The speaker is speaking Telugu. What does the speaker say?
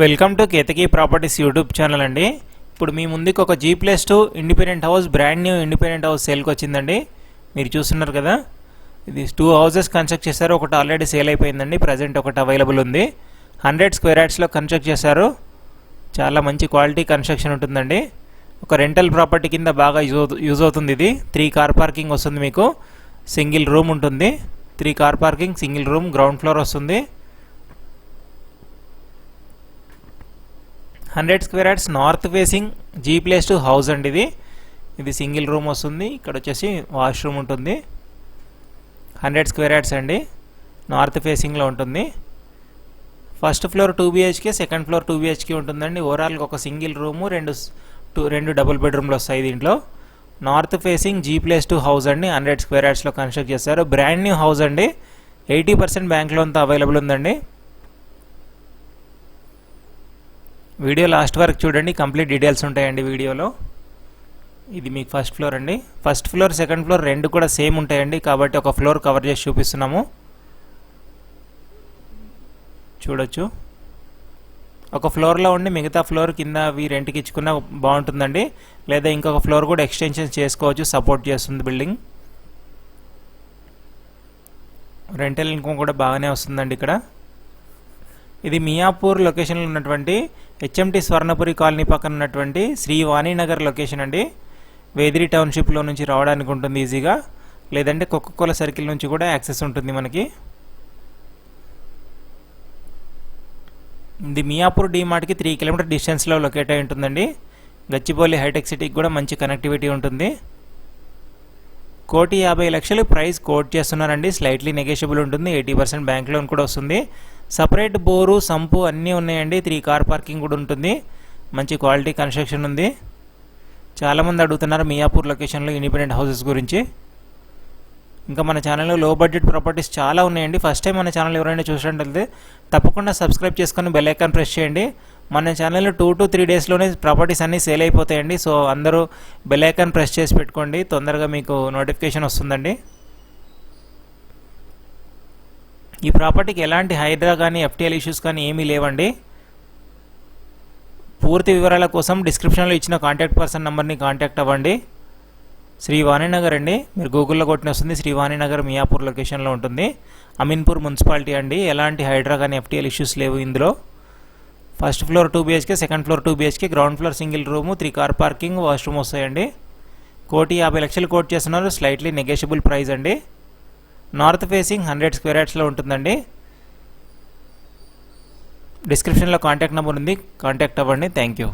Welcome to Ketaki properties YouTube channel అండి. ఇప్పుడు మీ ముందుకు ఒక G plus two independent house brand new independent house సేల్కి వచ్చిందండి. మీరు చూస్తున్నారు కదా ఇది టూ హౌసెస్ కన్స్ట్రక్ట్ చేశారు. ఒకటి ఆల్రెడీ సేల్ అయిపోయిందండి. ప్రజెంట్ ఒకటి అవైలబుల్ ఉంది. హండ్రెడ్ స్క్వేర్ యార్డ్స్లో కన్స్ట్రక్ట్ చేశారు. చాలా మంచి క్వాలిటీ కన్స్ట్రక్షన్ ఉంటుందండి. ఒక రెంటల్ ప్రాపర్టీ కింద బాగా యూజ్ యూజ్ అవుతుంది ఇది. త్రీ కార్ పార్కింగ్ వస్తుంది మీకు. సింగిల్ రూమ్ ఉంటుంది. Three car parking single room ground floor వస్తుంది. Hundred square yards north facing G plus two house అండి ఇది. ఇది సింగిల్ రూమ్ వస్తుంది. ఇక్కడ వచ్చేసి వాష్రూమ్ ఉంటుంది. హండ్రెడ్ స్క్వేర్ యార్డ్స్ అండి. నార్త్ ఫేసింగ్లో ఉంటుంది. First floor two BHK second floor two BHK ఉంటుందండి. ఓవరాల్గా ఒక సింగిల్ రూము రెండు టూ రెండు డబుల్ బెడ్రూమ్లు వస్తాయి దీంట్లో. North facing G plus two house అండి. హండ్రెడ్ స్క్వేర్ యార్డ్స్లో కన్స్ట్రక్ట్ చేస్తారు బ్రాండ్ న్యూ హౌస్ అండి. ఎయిటీ పర్సెంట్ బ్యాంక్ లోన్తో అవైలబుల్ ఉందండి. వీడియో లాస్ట్ వరకు చూడండి. కంప్లీట్ డీటెయిల్స్ ఉంటాయండి వీడియోలో. ఇది మీకు ఫస్ట్ ఫ్లోర్ అండి. ఫస్ట్ ఫ్లోర్ సెకండ్ ఫ్లోర్ రెండు కూడా సేమ్ ఉంటాయండి. కాబట్టి ఒక ఫ్లోర్ కవర్ చేసి చూపిస్తున్నాము. చూడొచ్చు. ఒక ఫ్లోర్లో ఉండి మిగతా ఫ్లోర్ కింద అవి రెంట్కి ఇచ్చుకున్న బాగుంటుందండి. లేదా ఇంకొక ఫ్లోర్ కూడా ఎక్స్టెన్షన్ చేసుకోవచ్చు సపోర్ట్ చేస్తుంది బిల్డింగ్. రెంటల్ ఇన్కమ్ కూడా బాగానే వస్తుందండి ఇక్కడ. ఇది మియాపూర్ లొకేషన్లో ఉన్నటువంటి హెచ్ఎంటి స్వర్ణపురి కాలనీ పక్కన ఉన్నటువంటి శ్రీ వాణినగర్ లొకేషన్ అండి. వేదిరి టౌన్షిప్లో నుంచి రావడానికి ఉంటుంది ఈజీగా. లేదంటే కుక్కకోల సర్కిల్ నుంచి కూడా యాక్సెస్ ఉంటుంది మనకి. ఇది మియాపూర్ డిమార్ట్కి త్రీ కిలోమీటర్ డిస్టెన్స్లో లొకేట్ అయి ఉంటుందండి. గచ్చిబౌలి హైటెక్ సిటీకి కూడా మంచి కనెక్టివిటీ ఉంటుంది. కోటి యాభై లక్షలు ప్రైస్ కోట్ చేస్తున్నారండి. స్లైట్లీ నెగోషియబుల్ ఉంటుంది. ఎయిటీ పర్సెంట్ బ్యాంక్ లోన్ కూడా వస్తుంది. సపరేట్ బోరు సంపు అన్నీ ఉన్నాయండి. త్రీ కార్ పార్కింగ్ కూడా ఉంటుంది. మంచి క్వాలిటీ కన్స్ట్రక్షన్ ఉంది. చాలామంది అడుగుతున్నారు మియాపూర్ లొకేషన్లో ఇండిపెండెంట్ హౌసెస్ గురించి. ఇంకా మన ఛానల్లో లో బడ్జెట్ ప్రాపర్టీస్ చాలా ఉన్నాయండి. ఫస్ట్ టైం మన ఛానల్ ఎవరైనా చూసినట్లయితే తప్పకుండా సబ్స్క్రైబ్ చేసుకొని బెల్ ఐకాన్ ప్రెస్ చేయండి. మన ఛానల్లో టూ టు త్రీ డేస్లోనే ప్రాపర్టీస్ అన్నీ సేల్ అయిపోతాయండి. సో అందరూ బెల్ ఐకాన్ ప్రెస్ చేసి పెట్టుకోండి. తొందరగా మీకు నోటిఫికేషన్ వస్తుందండి. ఈ ప్రాపర్టీకి ఎలాంటి హైడ్రా కానీ ఎఫ్టీఎల్ ఇష్యూస్ కానీ ఏమీ లేవండి. పూర్తి వివరాల కోసం డిస్క్రిప్షన్లో ఇచ్చిన కాంటాక్ట్ పర్సన్ నెంబర్ని కాంటాక్ట్ అవ్వండి. శ్రీ వాణినగర్ అండి. మీరు గూగుల్లో కొట్టిన వస్తుంది శ్రీ వాణినగర్ మియాపూర్ లొకేషన్లో ఉంటుంది. అమీన్పూర్ మున్సిపాలిటీ అండి. ఎలాంటి హైడ్రా కానీ ఎఫ్టీఎల్ ఇష్యూస్ లేవు ఇందులో. First floor two BHK second floor two BHK ground floor single room three car parking washroom వస్తాయండి. కోటి యాభై లక్షలు కోట్ చేస్తున్నారు స్లైట్లీ నెగోషియబుల్ ప్రైస్ అండి. నార్త్ ఫేసింగ్ హండ్రెడ్ స్క్వేర్ యార్డ్స్లో ఉంటుందండి. డిస్క్రిప్షన్లో కాంటాక్ట్ నెంబర్ ఉంది కాంటాక్ట్ అవ్వండి థ్యాంక్ యూ.